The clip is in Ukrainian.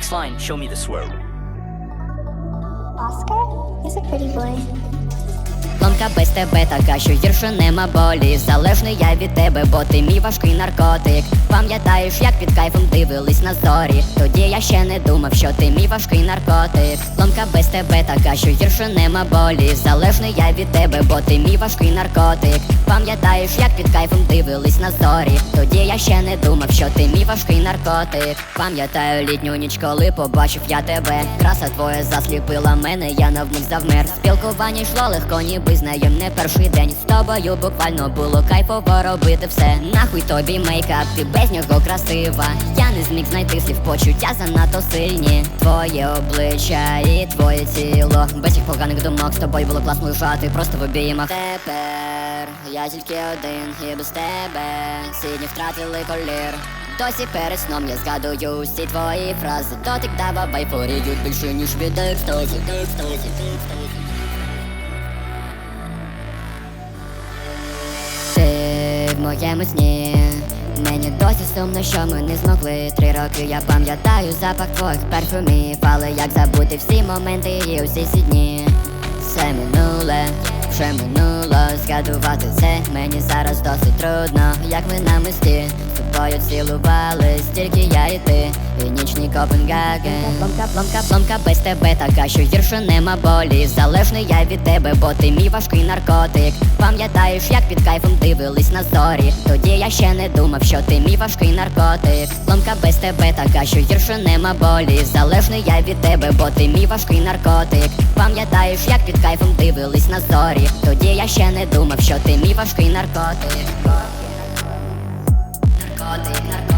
Next line, show me the swirl. Oscar? He's a pretty boy. Ломка без тебе така, що гірше нема болі. Залежний я від тебе, бо ти мій важкий наркотик. Пам'ятаєш, як під кайфом дивились на зорі. Тоді я ще не думав, що ти мій важкий наркотик. Ломка без тебе така, що гірше нема болі. Залежний я від тебе, бо ти мій важкий наркотик. Пам'ятаєш, як під кайфом дивились на зорі. Тоді я ще не думав, що ти мій важкий наркотик. Пам'ятаю літню ніч, коли побачив я тебе. Краса твоя засліпила мене, я навмить завмер. Спілкування йшло легко, ніби знаєм не перший день. З тобою буквально було кайфово робити все. Нахуй тобі мейкап, ти без нього красива. Я не зміг знайти слів, почуття занадто сильні. Твоє обличчя і твоє тіло. Без їх поганих думок з тобою було класно лежати, просто в обіймах. Тепер я тільки один і без тебе. Сідні втратили колір. Досі перед сном я згадую всі твої фрази. Дотик давав айфорію більше, ніж від екстазі. Моєму сні. Мені досі сумно, що ми не змогли. Три роки я пам'ятаю запах твоїх парфумів Але як забути всі моменти і усі ці дні? Все минуле, вже минуло Згадувати це мені зараз досить трудно Як ми на мості. з тобою цілувались Тільки я і ти, і нічний Копенгаген. Пломка, пломка, пломка без тебе така, що гірше нема болі. Залежний я від тебе, бо ти мій важкий наркотик. Пам'ятаєш, як під кайфом дивились на зорі? Тоді я ще не думав, що ти мій важкий наркотик. Пломка без тебе така, що гірше нема болі. Залежний я від тебе, бо ти мій важкий наркотик. Пам'ятаєш, як під кайфом дивились на зорі? Тоді я ще не думав, що ти мій важкий наркотик de narcotráfico.